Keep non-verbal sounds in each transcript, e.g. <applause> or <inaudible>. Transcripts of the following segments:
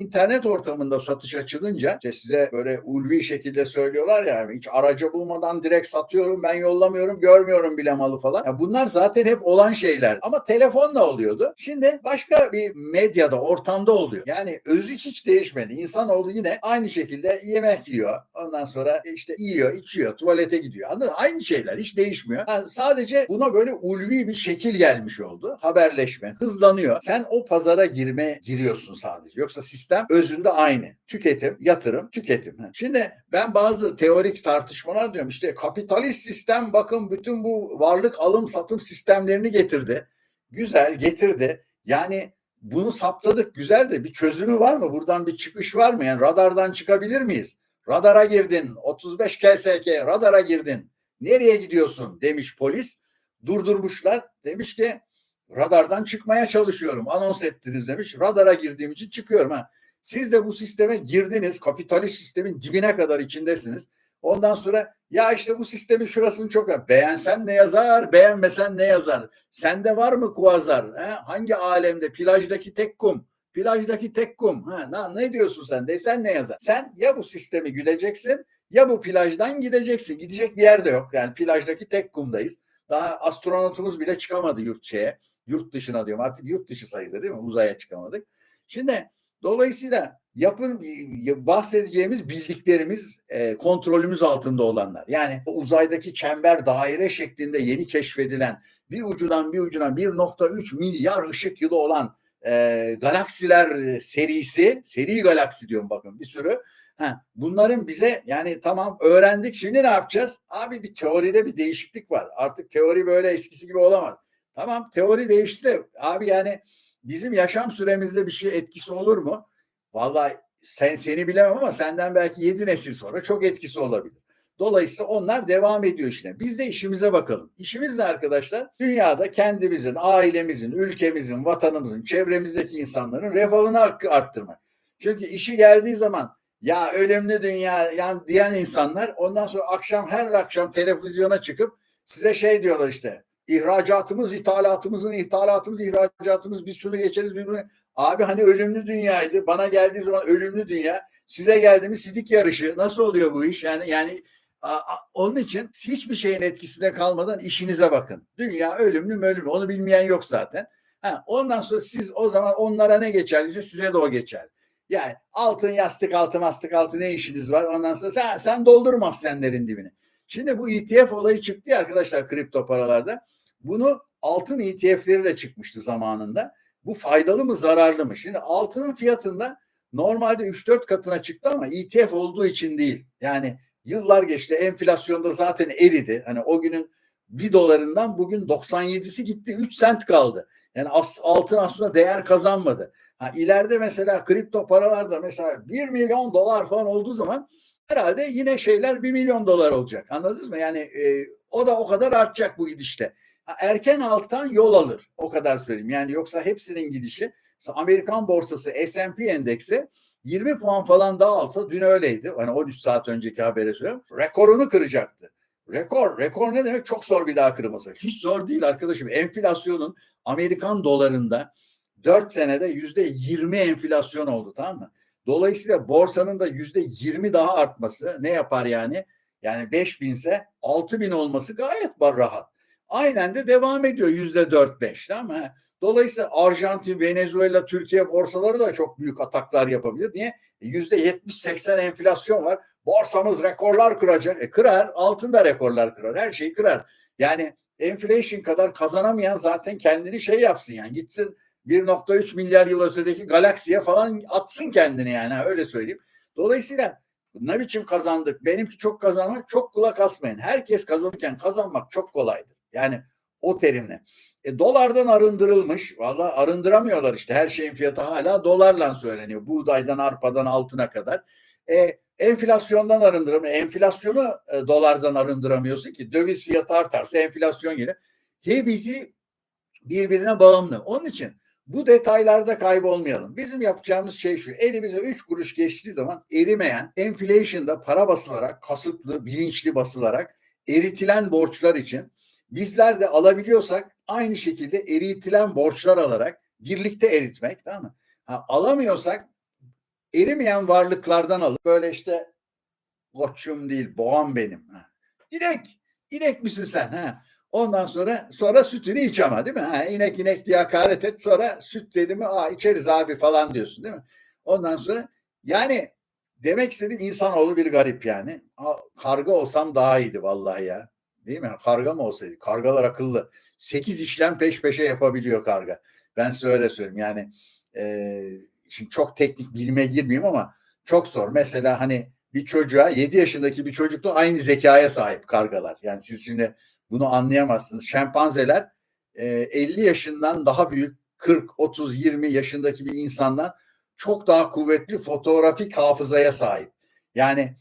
internet ortamında satış açılınca işte size böyle ulvi şekilde söylüyorlar ya hiç aracı bulmadan direkt satıyorum ben yollamıyorum görmüyorum bile malı falan. Ya bunlar zaten hep olan şeyler ama telefonla oluyordu. Şimdi başka bir medyada ortamda oluyor. Yani özü hiç değişmedi. İnsanoğlu yine aynı şekilde yemek yiyor. Ondan sonra işte yiyor, içiyor, tuvalete gidiyor. Anladın? Aynı şeyler hiç değişmiyor. Yani sadece buna böyle ulvi bir şekil gelmiş oldu. Haberleşme hızlanıyor. Sen o pazara girme giriyorsun sadece. Yoksa sistem özünde aynı. Tüketim, yatırım, tüketim. Şimdi ben bazı teorik tartışmalar diyorum. İşte kapitalist sistem bakın bütün bu varlık alım satım sistemlerini getirdi. Güzel getirdi. Yani bunu saptadık güzel de bir çözümü var mı? Buradan bir çıkış var mı? Yani radardan çıkabilir miyiz? Radara girdin. 35 KSK radara girdin. Nereye gidiyorsun demiş polis. Durdurmuşlar. Demiş ki radardan çıkmaya çalışıyorum. Anons ettiniz demiş. Radara girdiğim için çıkıyorum. Ha. Siz de bu sisteme girdiniz. Kapitalist sistemin dibine kadar içindesiniz. Ondan sonra ya işte bu sistemin şurasını çok beğensen ne yazar, beğenmesen ne yazar? Sende var mı kuazar? He? Hangi alemde? Plajdaki tek kum. Plajdaki tek kum. Ha, ne, ne diyorsun sen? Desen ne yazar? Sen ya bu sistemi güleceksin ya bu plajdan gideceksin. Gidecek bir yer de yok. Yani plajdaki tek kumdayız. Daha astronotumuz bile çıkamadı yurt şeye. Yurt dışına diyorum. Artık yurt dışı sayılır değil mi? Uzaya çıkamadık. Şimdi dolayısıyla yapın bahsedeceğimiz bildiklerimiz e, kontrolümüz altında olanlar. Yani uzaydaki çember daire şeklinde yeni keşfedilen bir ucundan bir ucuna 1.3 milyar ışık yılı olan e, galaksiler serisi, seri galaksi diyorum bakın bir sürü. Ha, bunların bize yani tamam öğrendik şimdi ne yapacağız? Abi bir teoride bir değişiklik var. Artık teori böyle eskisi gibi olamaz. Tamam teori değişti de abi yani bizim yaşam süremizde bir şey etkisi olur mu? Vallahi sen seni bilemem ama senden belki yedi nesil sonra çok etkisi olabilir. Dolayısıyla onlar devam ediyor işine. Biz de işimize bakalım. İşimiz ne arkadaşlar? Dünyada kendimizin, ailemizin, ülkemizin, vatanımızın, çevremizdeki insanların refahını arttırmak. Çünkü işi geldiği zaman ya ölümlü dünya yani diyen insanlar ondan sonra akşam her akşam televizyona çıkıp size şey diyorlar işte ihracatımız, ithalatımızın, ithalatımız, ihracatımız biz şunu geçeriz birbirine. Abi hani ölümlü dünyaydı. Bana geldiği zaman ölümlü dünya. Size geldi mi sidik yarışı. Nasıl oluyor bu iş? Yani yani onun için hiçbir şeyin etkisinde kalmadan işinize bakın. Dünya ölümlü ölümlü onu bilmeyen yok zaten. Ha, ondan sonra siz o zaman onlara ne geçerliyse size de o geçer. Yani altın yastık altı mastık altı ne işiniz var? Ondan sonra sen, sen doldurma senlerin dibini. Şimdi bu ETF olayı çıktı ya arkadaşlar kripto paralarda. Bunu altın ETF'leri de çıkmıştı zamanında. Bu faydalı mı zararlı mı? Şimdi altının fiyatında normalde 3-4 katına çıktı ama ETF olduğu için değil. Yani yıllar geçti enflasyonda zaten eridi. Hani o günün bir dolarından bugün 97'si gitti 3 sent kaldı. Yani as, altın aslında değer kazanmadı. Ha, ileride mesela kripto paralarda mesela 1 milyon dolar falan olduğu zaman herhalde yine şeyler 1 milyon dolar olacak. Anladınız mı? Yani e, o da o kadar artacak bu gidişte erken alttan yol alır. O kadar söyleyeyim. Yani yoksa hepsinin gidişi Amerikan borsası S&P endeksi 20 puan falan daha alsa dün öyleydi. Hani 13 saat önceki habere söylüyorum. Rekorunu kıracaktı. Rekor. Rekor ne demek? Çok zor bir daha kırması. Hiç zor değil arkadaşım. Enflasyonun Amerikan dolarında 4 senede yüzde 20 enflasyon oldu tamam mı? Dolayısıyla borsanın da yüzde 20 daha artması ne yapar yani? Yani 5 binse 6 bin olması gayet var rahat aynen de devam ediyor yüzde dört beş ama dolayısıyla Arjantin, Venezuela, Türkiye borsaları da çok büyük ataklar yapabilir. Niye? E, yüzde yetmiş seksen enflasyon var. Borsamız rekorlar kıracak. E kırar. Altın da rekorlar kırar. Her şeyi kırar. Yani enflasyon kadar kazanamayan zaten kendini şey yapsın yani gitsin 1.3 milyar yıl ötedeki galaksiye falan atsın kendini yani öyle söyleyeyim. Dolayısıyla ne biçim kazandık? Benimki çok kazanmak çok kulak asmayın. Herkes kazanırken kazanmak çok kolaydır. Yani o terimle. E, dolardan arındırılmış. Valla arındıramıyorlar işte. Her şeyin fiyatı hala dolarla söyleniyor. Buğdaydan, arpadan, altına kadar. E, enflasyondan arındıramıyor. Enflasyonu e, dolardan arındıramıyorsun ki. Döviz fiyatı artarsa enflasyon gelir. Hepsi birbirine bağımlı. Onun için bu detaylarda kaybolmayalım. Bizim yapacağımız şey şu. Elimize 3 kuruş geçtiği zaman erimeyen, enflasyonda para basılarak, kasıtlı, bilinçli basılarak eritilen borçlar için Bizler de alabiliyorsak aynı şekilde eritilen borçlar alarak birlikte eritmek tamam mı? Ha, alamıyorsak erimeyen varlıklardan alıp böyle işte koçum değil boğam benim. Ha. İnek. İnek misin sen? Ha. Ondan sonra sonra sütünü iç ama değil mi? Ha, inek inek diye hakaret et sonra süt dedi mi aa içeriz abi falan diyorsun değil mi? Ondan sonra yani demek istediğim insanoğlu bir garip yani. Karga olsam daha iyiydi vallahi ya. Değil mi? Karga mı olsaydı? Kargalar akıllı. Sekiz işlem peş peşe yapabiliyor karga. Ben size öyle söyleyeyim. Yani e, şimdi çok teknik bilime girmeyeyim ama çok zor. Mesela hani bir çocuğa 7 yaşındaki bir çocukla aynı zekaya sahip kargalar. Yani siz şimdi bunu anlayamazsınız. Şempanzeler e, 50 yaşından daha büyük 40, 30, 20 yaşındaki bir insandan çok daha kuvvetli fotoğrafik hafızaya sahip. Yani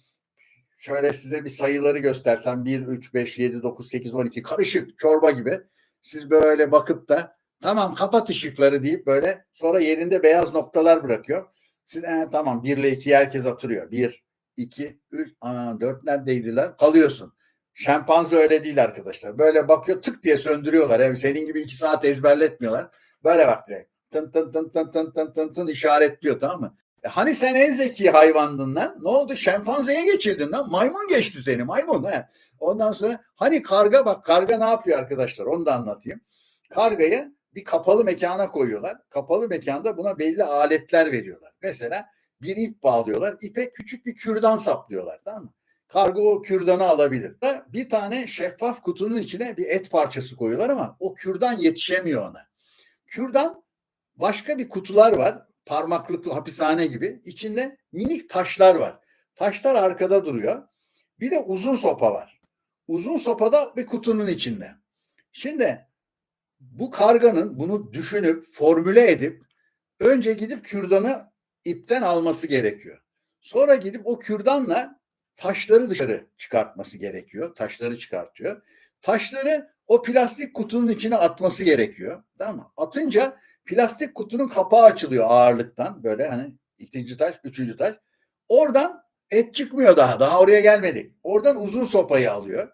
şöyle size bir sayıları göstersem 1, 3, 5, 7, 9, 8, 12 karışık çorba gibi. Siz böyle bakıp da tamam kapat ışıkları deyip böyle sonra yerinde beyaz noktalar bırakıyor. Siz e, tamam 1 ile 2'yi herkes hatırlıyor. 1, 2, 3, aa, 4 neredeydi lan? Kalıyorsun. Şempanze öyle değil arkadaşlar. Böyle bakıyor tık diye söndürüyorlar. Yani senin gibi iki saat ezberletmiyorlar. Böyle bak direkt. Tın tın tın tın tın tın tın tın işaretliyor tamam mı? E hani sen en zeki hayvandın lan? Ne oldu? Şempanzeye geçirdin lan. Maymun geçti seni maymun. He. Ondan sonra hani karga bak karga ne yapıyor arkadaşlar onu da anlatayım. Kargayı bir kapalı mekana koyuyorlar. Kapalı mekanda buna belli aletler veriyorlar. Mesela bir ip bağlıyorlar. İpe küçük bir kürdan saplıyorlar tamam mı? Kargo o kürdanı alabilir. Bir tane şeffaf kutunun içine bir et parçası koyuyorlar ama o kürdan yetişemiyor ona. Kürdan başka bir kutular var. Parmaklıklı hapishane gibi. İçinde minik taşlar var. Taşlar arkada duruyor. Bir de uzun sopa var. Uzun sopa da bir kutunun içinde. Şimdi bu karganın bunu düşünüp formüle edip önce gidip kürdanı ipten alması gerekiyor. Sonra gidip o kürdanla taşları dışarı çıkartması gerekiyor. Taşları çıkartıyor. Taşları o plastik kutunun içine atması gerekiyor. Tamam mı? Atınca plastik kutunun kapağı açılıyor ağırlıktan. Böyle hani ikinci taş, üçüncü taş. Oradan et çıkmıyor daha. Daha oraya gelmedik. Oradan uzun sopayı alıyor.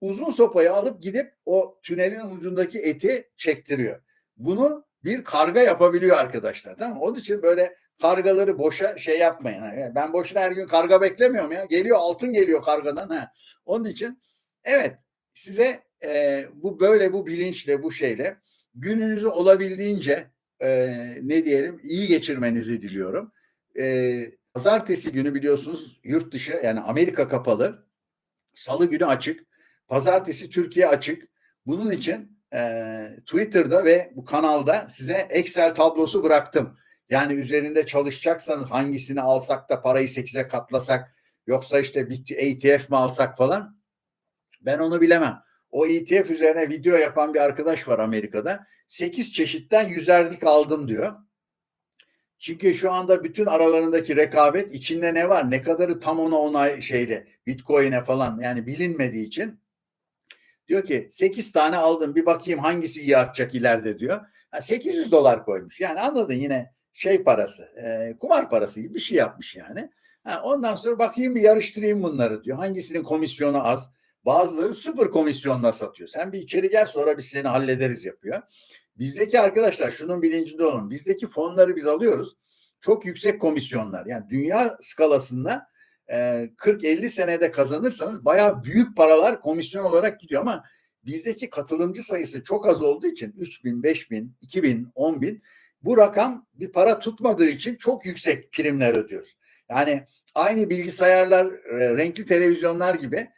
Uzun sopayı alıp gidip o tünelin ucundaki eti çektiriyor. Bunu bir karga yapabiliyor arkadaşlar. Tamam mı? Onun için böyle kargaları boşa şey yapmayın. Ben boşuna her gün karga beklemiyorum ya. Geliyor altın geliyor kargadan. Ha. Onun için evet size e, bu böyle bu bilinçle bu şeyle gününüzü olabildiğince e, ne diyelim iyi geçirmenizi diliyorum. E, pazartesi günü biliyorsunuz yurt dışı yani Amerika kapalı. Salı günü açık. Pazartesi Türkiye açık. Bunun için e, Twitter'da ve bu kanalda size Excel tablosu bıraktım. Yani üzerinde çalışacaksanız hangisini alsak da parayı 8'e katlasak yoksa işte bir ETF mi alsak falan ben onu bilemem. O ETF üzerine video yapan bir arkadaş var Amerika'da. 8 çeşitten yüzerlik aldım diyor. Çünkü şu anda bütün aralarındaki rekabet içinde ne var? Ne kadarı tam ona onay şeyle Bitcoin'e falan yani bilinmediği için diyor ki 8 tane aldım bir bakayım hangisi iyi artacak ileride diyor. 800 dolar koymuş. Yani anladın yine şey parası, e, kumar parası gibi bir şey yapmış yani. Ha, ondan sonra bakayım bir yarıştırayım bunları diyor. Hangisinin komisyonu az? Bazıları sıfır komisyonla satıyor. Sen bir içeri gel sonra biz seni hallederiz yapıyor. Bizdeki arkadaşlar şunun bilincinde olun. Bizdeki fonları biz alıyoruz. Çok yüksek komisyonlar. Yani dünya skalasında e, 40-50 senede kazanırsanız bayağı büyük paralar komisyon olarak gidiyor ama bizdeki katılımcı sayısı çok az olduğu için 3 bin, 5 bin, 2 bin, 10 bin bu rakam bir para tutmadığı için çok yüksek primler ödüyoruz. Yani aynı bilgisayarlar, e, renkli televizyonlar gibi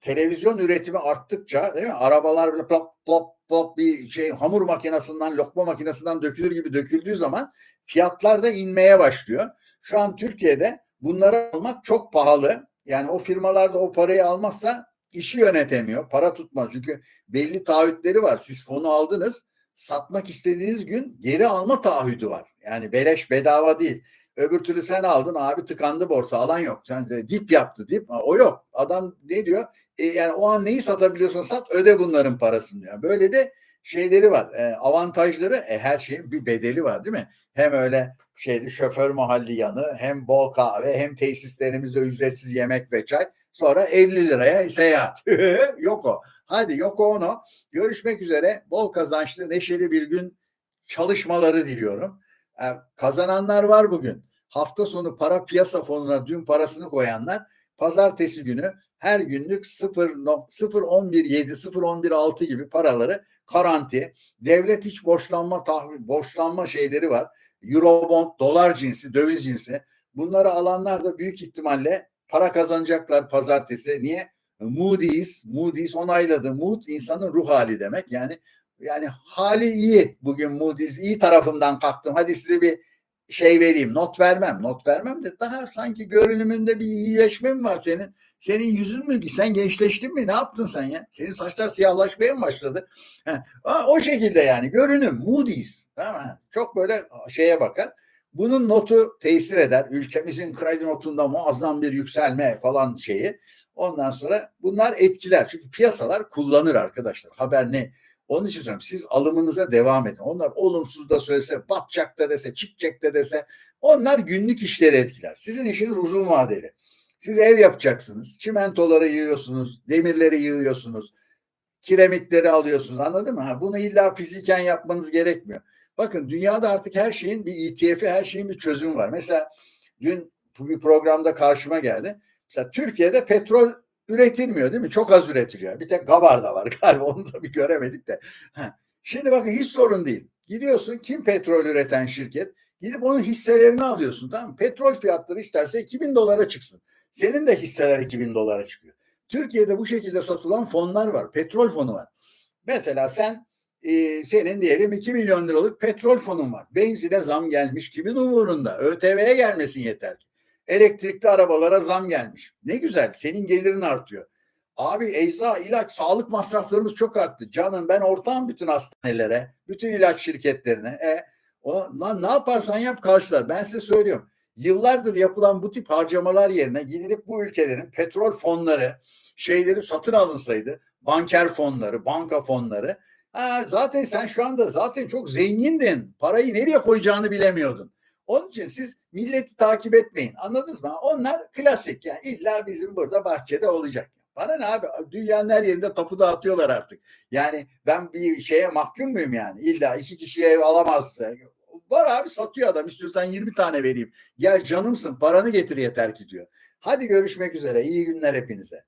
televizyon üretimi arttıkça değil mi? Arabalar böyle plop plop plop bir şey hamur makinesinden, lokma makinesinden dökülür gibi döküldüğü zaman fiyatlar da inmeye başlıyor. Şu an Türkiye'de bunları almak çok pahalı. Yani o firmalar da o parayı almazsa işi yönetemiyor. Para tutmaz. Çünkü belli taahhütleri var. Siz fonu aldınız. Satmak istediğiniz gün geri alma taahhüdü var. Yani beleş bedava değil. Öbür türlü sen aldın abi tıkandı borsa alan yok. Sen de dip yaptı dip. O yok. Adam ne diyor? E, yani o an neyi satabiliyorsan sat öde bunların parasını diyor. Böyle de şeyleri var. E, avantajları e, her şeyin bir bedeli var değil mi? Hem öyle şeydi şoför mahalli yanı hem bol kahve hem tesislerimizde ücretsiz yemek ve çay. Sonra 50 liraya seyahat. <laughs> yok o. Hadi yok o onu. Görüşmek üzere. Bol kazançlı, neşeli bir gün çalışmaları diliyorum. Yani kazananlar var bugün. hafta sonu para piyasa fonuna dün parasını koyanlar pazartesi günü her günlük 0 0.117 0.116 gibi paraları karanti. Devlet hiç borçlanma tahvil borçlanma şeyleri var. Eurobond, dolar cinsi, döviz cinsi. Bunları alanlar da büyük ihtimalle para kazanacaklar pazartesi. Niye? Moody's, Moody's onayladı. Mood insanın ruh hali demek. Yani yani hali iyi. Bugün Moody's iyi tarafından kalktım. Hadi size bir şey vereyim. Not vermem. Not vermem de daha sanki görünümünde bir iyileşme mi var senin? Senin yüzün mü? Sen gençleştin mi? Ne yaptın sen ya? Senin saçlar siyahlaşmaya mı başladı? Ha, o şekilde yani görünüm. Moody's. Tamam? Çok böyle şeye bakar. Bunun notu tesir eder. Ülkemizin kredi notunda muazzam bir yükselme falan şeyi. Ondan sonra bunlar etkiler. Çünkü piyasalar kullanır arkadaşlar. Haber ne? Onun için söylüyorum siz alımınıza devam edin. Onlar olumsuz da söylese, batacak da dese, çıkacak da dese onlar günlük işleri etkiler. Sizin işiniz uzun vadeli. Siz ev yapacaksınız. Çimentoları yığıyorsunuz, demirleri yığıyorsunuz, kiremitleri alıyorsunuz. Anladın mı? Ha, bunu illa fiziken yapmanız gerekmiyor. Bakın dünyada artık her şeyin bir ETF'i, her şeyin bir çözümü var. Mesela dün bir programda karşıma geldi. Mesela Türkiye'de petrol üretilmiyor değil mi? Çok az üretiliyor. Bir tek Gabar'da var <laughs> galiba onu da bir göremedik de. Ha. Şimdi bakın hiç sorun değil. Gidiyorsun kim petrol üreten şirket? Gidip onun hisselerini alıyorsun tamam mı? Petrol fiyatları isterse 2000 dolara çıksın. Senin de hisseler 2000 dolara çıkıyor. Türkiye'de bu şekilde satılan fonlar var. Petrol fonu var. Mesela sen e, senin diyelim 2 milyon liralık petrol fonun var. Benzine zam gelmiş. Kimin umurunda? ÖTV'ye gelmesin yeter ki. Elektrikli arabalara zam gelmiş. Ne güzel. Senin gelirin artıyor. Abi ecza, ilaç, sağlık masraflarımız çok arttı. Canım ben ortağım bütün hastanelere, bütün ilaç şirketlerine. E, o, lan ne yaparsan yap karşılar. Ben size söylüyorum. Yıllardır yapılan bu tip harcamalar yerine gidilip bu ülkelerin petrol fonları, şeyleri satın alınsaydı, banker fonları, banka fonları. Ha, zaten sen şu anda zaten çok zengindin. Parayı nereye koyacağını bilemiyordun. Onun için siz milleti takip etmeyin. Anladınız mı? Onlar klasik. Yani illa bizim burada bahçede olacak. Bana ne abi? Dünyanın her yerinde tapu dağıtıyorlar artık. Yani ben bir şeye mahkum muyum yani? İlla iki kişiye ev alamaz. Var abi satıyor adam. İstiyorsan 20 tane vereyim. Gel canımsın paranı getir yeter ki diyor. Hadi görüşmek üzere. İyi günler hepinize.